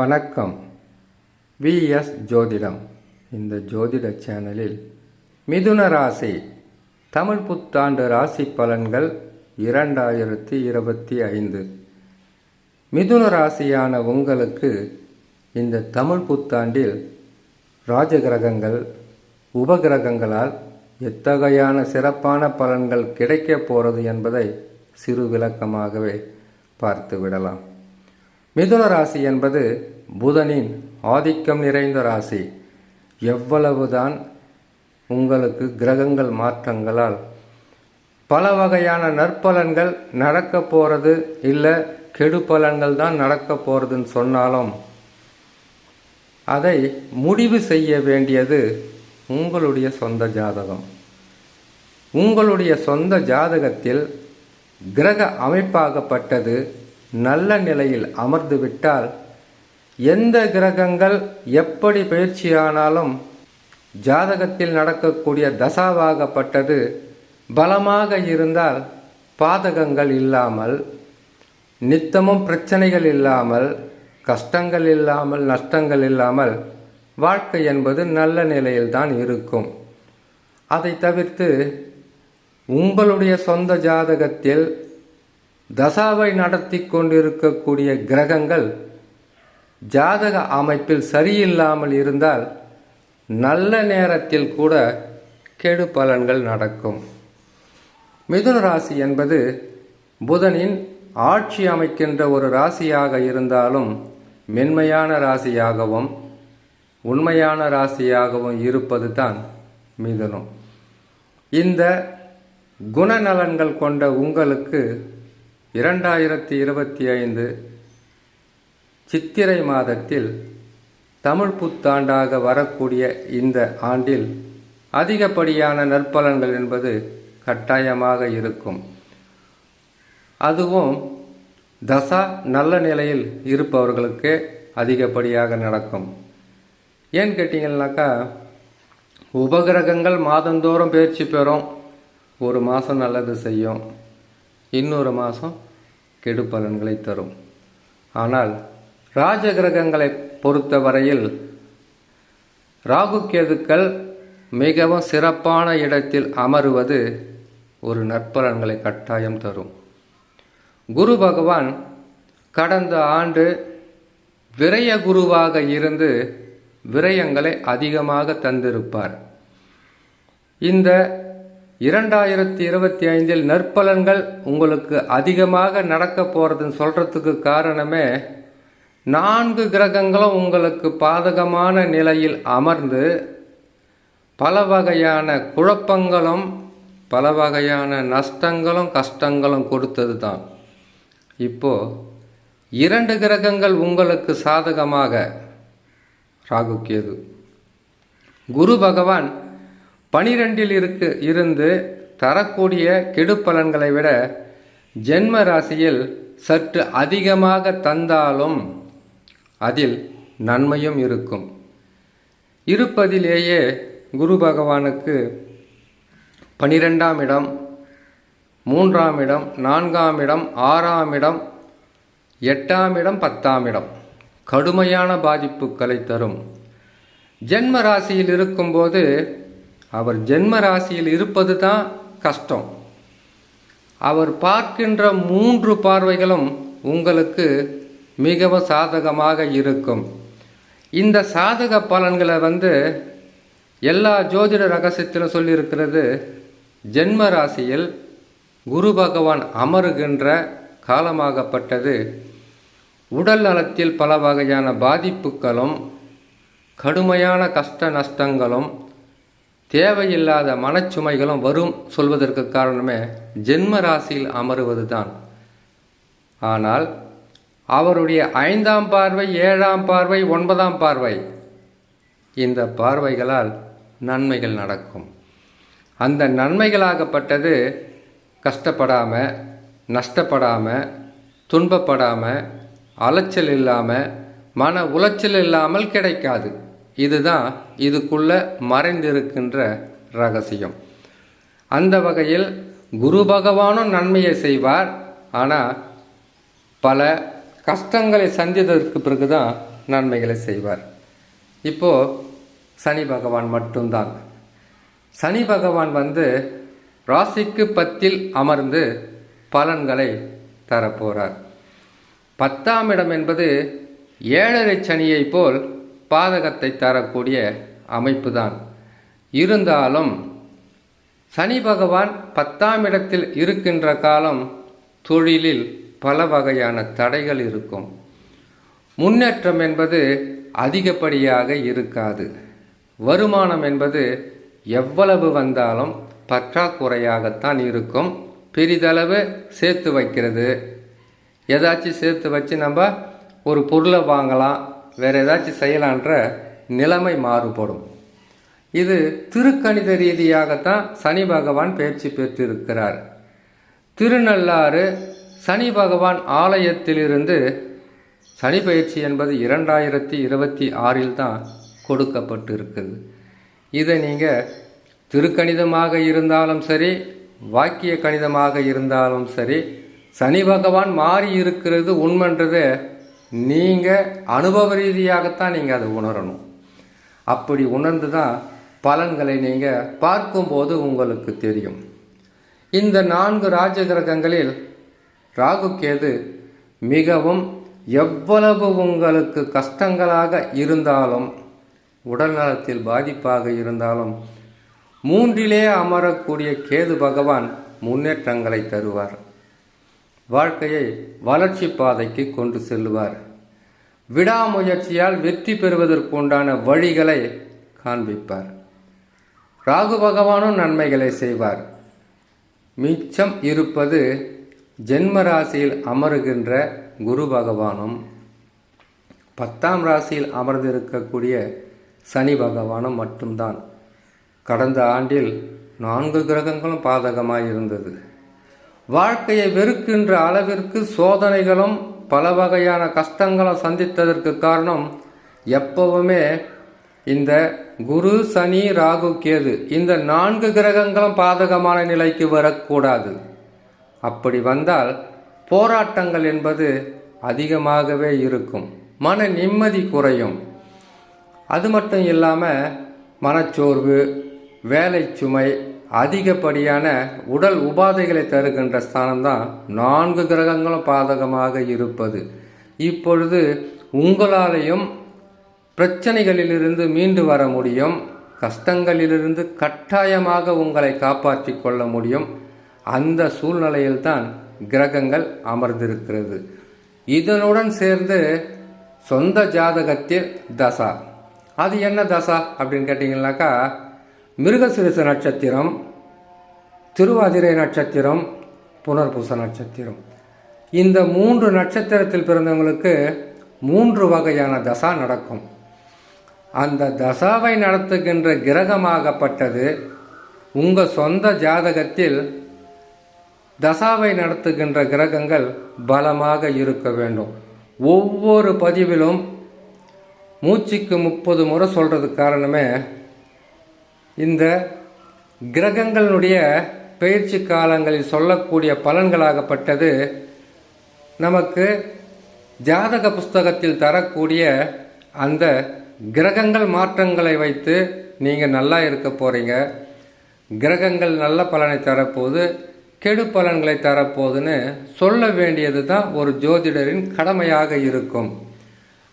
வணக்கம். விஎஸ் ஜோதிடம். இந்த ஜோதிட சேனலில் மிதுன ராசி தமிழ் புத்தாண்டு ராசி பலன்கள் இரண்டாயிரத்தி இருபத்தி ஐந்து. மிதுன ராசியான உங்களுக்கு இந்த தமிழ் புத்தாண்டில் ராஜகிரகங்கள் உபகிரகங்களால் எத்தகையான சிறப்பான பலன்கள் கிடைக்கப் போகிறது என்பதை சிறு விளக்கமாகவே பார்த்து விடலாம் மிதுன ராசி என்பது புதனின் ஆதிக்கம் நிறைந்த ராசி. எவ்வளவுதான் உங்களுக்கு கிரகங்கள் மாற்றங்களால் பல வகையான நற்பலன்கள் நடக்க போகிறது இல்லை கெடு பலன்கள் தான் நடக்க போகிறதுன்னு சொன்னாலும் அதை முடிவு செய்ய வேண்டியது உங்களுடைய சொந்த ஜாதகம். உங்களுடைய சொந்த ஜாதகத்தில் கிரக அமைப்பாகப்பட்டது. நல்ல நிலையில் அமர்ந்து விட்டால் எந்த கிரகங்கள் எப்படி பயிற்சியானாலும் ஜாதகத்தில் நடக்கக்கூடிய தசாவாகப்பட்டது பலமாக இருந்தால் பாதகங்கள் இல்லாமல் நித்தமும் பிரச்சனைகள் இல்லாமல் கஷ்டங்கள் இல்லாமல் நஷ்டங்கள் இல்லாமல் வாழ்க்கை என்பது நல்ல நிலையில்தான் இருக்கும். அதை தவிர்த்து உங்களுடைய சொந்த ஜாதகத்தில் தசாவை நடத்தி கொண்டிருக்கக்கூடிய கிரகங்கள் ஜாதக அமைப்பில் சரியில்லாமல் இருந்தால் நல்ல நேரத்தில் கூட கெடு பலன்கள் நடக்கும். மிதுன ராசி என்பது புதனின் ஆட்சி அமைக்கின்ற ஒரு ராசியாக இருந்தாலும் மென்மையான ராசியாகவும் உண்மையான ராசியாகவும் இருப்பது தான் மிதுனம். இந்த குணநலன்கள் கொண்ட உங்களுக்கு இரண்டாயிரத்தி இருபத்தி ஐந்து சித்திரை மாதத்தில் தமிழ் புத்தாண்டாக வரக்கூடிய இந்த ஆண்டில் அதிகப்படியான நற்பலன்கள் என்பது கட்டாயமாக இருக்கும். அதுவும் தசா நல்ல நிலையில் இருப்பவர்களுக்கு அதிகப்படியாக நடக்கும். ஏன்னு கேட்டிங்கன்னாக்கா உபகிரகங்கள் மாதந்தோறும் பயிற்சி பெறும். ஒரு மாதம் நல்லது செய்யும். இன்னொரு மாதம் கெடு பலன்களை தரும். ஆனால் ராஜகிரகங்களை பொறுத்தவரையில் ராகு கேதுக்கள் மிகவும் சிறப்பான இடத்தில் அமருவது ஒரு நற்பலன்களை கட்டாயம் தரும். குரு பகவான் கடந்த ஆண்டு விரய குருவாக இருந்து விரயங்களை அதிகமாக தந்திருப்பார். இந்த இரண்டாயிரத்தி இருபத்தி ஐந்தில் நற்பலன்கள் உங்களுக்கு அதிகமாக நடக்க போகிறதுன்னு சொல்கிறதுக்கு காரணமே நான்கு கிரகங்களும் உங்களுக்கு பாதகமான நிலையில் அமர்ந்து பல வகையான குழப்பங்களும் பல வகையான நஷ்டங்களும் கஷ்டங்களும் கொடுத்தது தான் இப்போது இரண்டு கிரகங்கள் உங்களுக்கு சாதகமாக ராகு கேது குரு பகவான் பனிரெண்டில் இருக்கு இருந்து தரக்கூடிய கெடு பலன்களை விட ஜென்ம ராசியில் சற்று அதிகமாக தந்தாலும் அதில் நன்மையும் இருக்கும். இருப்பதிலேயே குரு பகவானுக்கு பனிரெண்டாம் இடம் மூன்றாம் இடம் நான்காம் இடம் ஆறாம் இடம் எட்டாம் இடம் பத்தாம் இடம். கடுமையான பாதிப்புகளை தரும். ஜென்ம ராசியில் இருக்கும்போது அவர் ஜென்ம ராசியில் இருப்பது தான் கஷ்டம். அவர் பார்க்கின்ற மூன்று பார்வைகளும் உங்களுக்கு மிகவும் சாதகமாக இருக்கும். இந்த சாதக பலன்களை வந்து எல்லா ஜோதிட ரகசியத்திலும் சொல்லியிருக்கிறது ஜென்ம ராசியில் குரு பகவான் அமருகின்ற காலமாகப்பட்டது. உடல் நலத்தில் பல வகையான பாதிப்புகளும் கடுமையான கஷ்ட நஷ்டங்களும் தேவையில்லாத மனச்சுமைகளும் வரும் சொல்வதற்கு காரணமே ஜென்ம ராசியில் அமருவது தான் ஆனால் அவருடைய ஐந்தாம் பார்வை ஏழாம் பார்வை ஒன்பதாம் பார்வை இந்த பார்வைகளால் நன்மைகள் நடக்கும். அந்த நன்மைகளாகப்பட்டது கஷ்டப்படாமல் நஷ்டப்படாமல் துன்பப்படாமல் அலைச்சல் இல்லாமல் மன உளைச்சல் இல்லாமல் கிடைக்காது. இதுதான் இதுக்குள்ள மறைந்திருக்கின்ற ரகசியம். அந்த வகையில் குரு பகவானும் நன்மையை செய்வார். ஆனால் பல கஷ்டங்களை சந்தித்ததற்கு பிறகுதான் நன்மைகளை செய்வார். இப்போது சனி பகவான் மட்டும்தான். சனி பகவான் வந்து ராசிக்கு பத்தில் அமர்ந்து பலன்களை தரப்போகிறார் பத்தாம் இடம் என்பது ஏழரை சனியை போல் பாதகத்தை தரக்கூடிய அமைப்பு தான் இருந்தாலும் சனி பகவான் பத்தாம் இடத்தில் இருக்கின்ற காலம் தொழிலில் பல வகையான தடைகள் இருக்கும். முன்னேற்றம் என்பது அதிகப்படியாக இருக்காது. வருமானம் என்பது எவ்வளவு வந்தாலும் பற்றாக்குறையாகத்தான் இருக்கும். பெரிதளவு சேர்த்து வைக்கிறது. ஏதாச்சும் சேர்த்து வச்சு நம்ம ஒரு பொருளை வாங்கலாம். வேறு ஏதாச்சும் செய்யலான்ற நிலைமை மாறுபடும். இது திருக்கணித ரீதியாகத்தான் சனி பகவான் பயிற்சி பெற்றிருக்கிறார். திருநள்ளாறு சனி பகவான் ஆலயத்திலிருந்து சனி பயிற்சி என்பது இரண்டாயிரத்தி இருபத்தி ஆறில் தான் கொடுக்கப்பட்டு இருக்குது இதை நீங்கள் திருக்கணிதமாக இருந்தாலும் சரி வாக்கிய கணிதமாக இருந்தாலும் சரி சனி பகவான் மாறி இருக்கிறது உண்மைன்றதை நீங்கள் அனுபவ ரீதியாகத்தான் நீங்கள் அதை உணரணும். அப்படி உணர்ந்து தான் பலன்களை நீங்கள் பார்க்கும்போது உங்களுக்கு தெரியும். இந்த நான்கு ராஜகிரகங்களில் ராகு கேது மிகவும் எவ்வளவு உங்களுக்கு கஷ்டங்களாக இருந்தாலும் உடல் நலத்தில் பாதிப்பாக இருந்தாலும் மூன்றிலே அமரக்கூடிய கேது பகவான் முன்னேற்றங்களை தருவார். வாழ்க்கையை வளர்ச்சி பாதைக்கு கொண்டு செல்லுவார். விடாமுயற்சியால் வெற்றி பெறுவதற்குண்டான வழிகளை காண்பிப்பார். ராகு பகவானும் நன்மைகளை செய்வார். மிச்சம் இருப்பது ஜென்ம ராசியில் அமருகின்ற குரு பகவானும் பத்தாம் ராசியில் அமர்ந்திருக்கக்கூடிய சனி பகவானும் மட்டும்தான். கடந்த ஆண்டில் நான்கு கிரகங்களும் பாதகமாக இருந்தது வாழ்க்கையை வெறுக்கின்ற அளவிற்கு சோதனைகளும் பல வகையான கஷ்டங்களும் சந்தித்ததற்கு காரணம் எப்பவுமே இந்த குரு சனி ராகு கேது இந்த நான்கு கிரகங்களும் பாதகமான நிலைக்கு வரக்கூடாது. அப்படி வந்தால் போராட்டங்கள் என்பது அதிகமாகவே இருக்கும். மன நிம்மதி குறையும். அது மட்டும் இல்லாமல் மனச்சோர்வு வேலை சுமை அதிகப்படியான உடல் உபாதைகளை தருகின்ற ஸ்தானம்தான் நான்கு கிரகங்களும் பாதகமாக இருப்பது. இப்பொழுது உங்களாலேயும் பிரச்சனைகளிலிருந்து மீண்டு வர முடியும். கஷ்டங்களிலிருந்து கட்டாயமாக உங்களை காப்பாற்றி கொள்ள முடியும். அந்த சூழ்நிலையில்தான் கிரகங்கள் அமர்ந்திருக்கிறது. இதனுடன் சேர்ந்து சொந்த ஜாதகத்தில் தசா. அது என்ன தசா அப்படின்னு கேட்டிங்கனாக்கா மிருகசிறுச நட்சத்திரம் திருவாதிரை நட்சத்திரம் புனர்பூச நட்சத்திரம். இந்த மூன்று நட்சத்திரத்தில் பிறந்தவங்களுக்கு மூன்று வகையான தசா நடக்கும். அந்த தசாவை நடத்துகின்ற கிரகமாகப்பட்டது உங்கள் சொந்த ஜாதகத்தில் தசாவை நடத்துகின்ற கிரகங்கள் பலமாக இருக்க வேண்டும். ஒவ்வொரு பதிவிலும் மூச்சுக்கு முப்பது முறை சொல்கிறதுக்கு காரணமே இந்த கிரகங்களுடைய பயிற்சி காலங்களில் சொல்லக்கூடிய பலன்களாகப்பட்டது நமக்கு ஜாதக புஸ்தகத்தில் தரக்கூடிய அந்த கிரகங்கள் மாற்றங்களை வைத்து நீங்கள் நல்லா இருக்க போகிறீங்க கிரகங்கள் நல்ல பலனை தரப்போது கெடு பலன்களை தரப்போகுதுன்னு சொல்ல வேண்டியது தான் ஒரு ஜோதிடரின் கடமையாக இருக்கும்.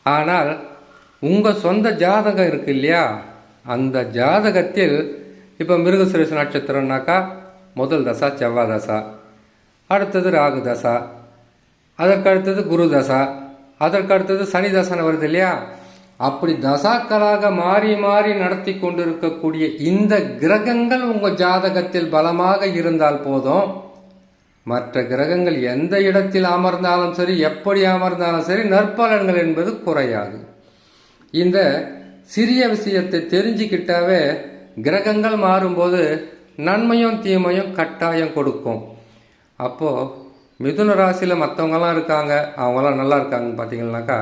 ஆனால் உங்கள் சொந்த ஜாதகம் இருக்கு இல்லையா? அந்த ஜாதகத்தில் இப்போ மிருகசுரேஷ நட்சத்திரம்னாக்கா முதல் தசா செவ்வாய் தசா அடுத்தது ராகு தசா அதற்கு அடுத்தது குரு தசா அதற்கு அடுத்தது சனி தசனை வருது இல்லையா? அப்படி தசாக்களாக மாறி மாறி நடத்தி கொண்டிருக்கக்கூடிய இந்த கிரகங்கள் உங்கள் ஜாதகத்தில் பலமாக இருந்தால் போதும். மற்ற கிரகங்கள் எந்த இடத்தில் அமர்ந்தாலும் சரி எப்படி அமர்ந்தாலும் சரி நற்பலன்கள் என்பது குறையாது. இந்த சிறிய விஷயத்தை தெரிஞ்சுக்கிட்டாவே கிரகங்கள் மாறும்போது நன்மையும் தீமையும் கட்டாயம் கொடுக்கும். அப்போது மிதுன ராசியில் மற்றவங்கலாம் இருக்காங்க அவங்களாம் நல்லா இருக்காங்க பார்த்தீங்கன்னாக்கா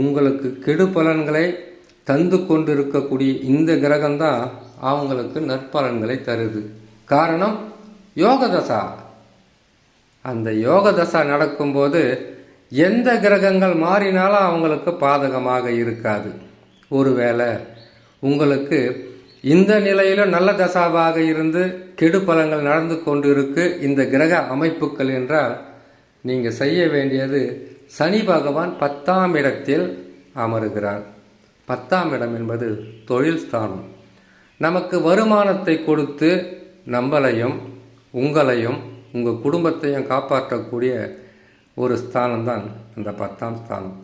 உங்களுக்கு கெடு பலன்களை தந்து கொண்டு இருக்கக்கூடிய இந்த கிரகம்தான் அவங்களுக்கு நற்பலன்களை தருது. காரணம் யோக தசா. அந்த யோக தசா நடக்கும்போது எந்த கிரகங்கள் மாறினாலும் அவங்களுக்கு பாதகமாக இருக்காது. ஒருவேளை உங்களுக்கு இந்த நிலையிலும் நல்ல தசாவாக இருந்து கெடு பலங்கள் நடந்து கொண்டு இருக்கு இந்த கிரக அமைப்புகள் என்றால் நீங்கள் செய்ய வேண்டியது சனி பகவான் பத்தாம் இடத்தில் அமருகிறார். பத்தாம் இடம் என்பது தொழில் ஸ்தானம். நமக்கு வருமானத்தை கொடுத்து நம்மளையும் உங்களையும் உங்கள் குடும்பத்தையும் காப்பாற்றக்கூடிய ஒரு ஸ்தானம் தான் அந்த பத்தாம் ஸ்தானம்.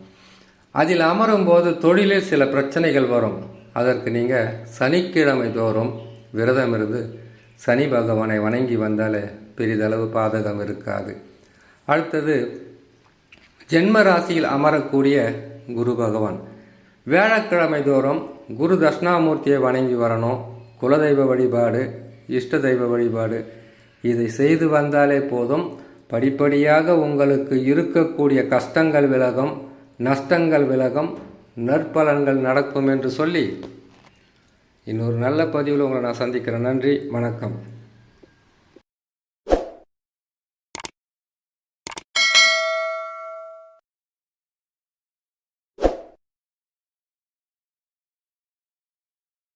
அதில் அமரும்போது தொழிலில் சில பிரச்சனைகள் வரும். அதற்கு நீங்கள் சனிக்கிழமை தோறும் விரதம் இருந்து சனி பகவானை வணங்கி வந்தாலே பெரிதளவு பாதகம் இருக்காது. அடுத்தது ஜென்ம ராசியில் அமரக்கூடிய குரு பகவான். வியாழக்கிழமை தோறும் குரு தட்சிணாமூர்த்தியை வணங்கி வரணும். குலதெய்வ வழிபாடு இஷ்ட தெய்வ வழிபாடு இதை செய்து வந்தாலே போதும். படிப்படியாக உங்களுக்கு இருக்கக்கூடிய கஷ்டங்கள் விலகும். நஷ்டங்கள் விலகும் நற்பலன்கள் நடக்கும் என்று சொல்லி இன்னொரு நல்ல பதிவில் உங்களை நான் சந்திக்கிறேன். நன்றி வணக்கம்.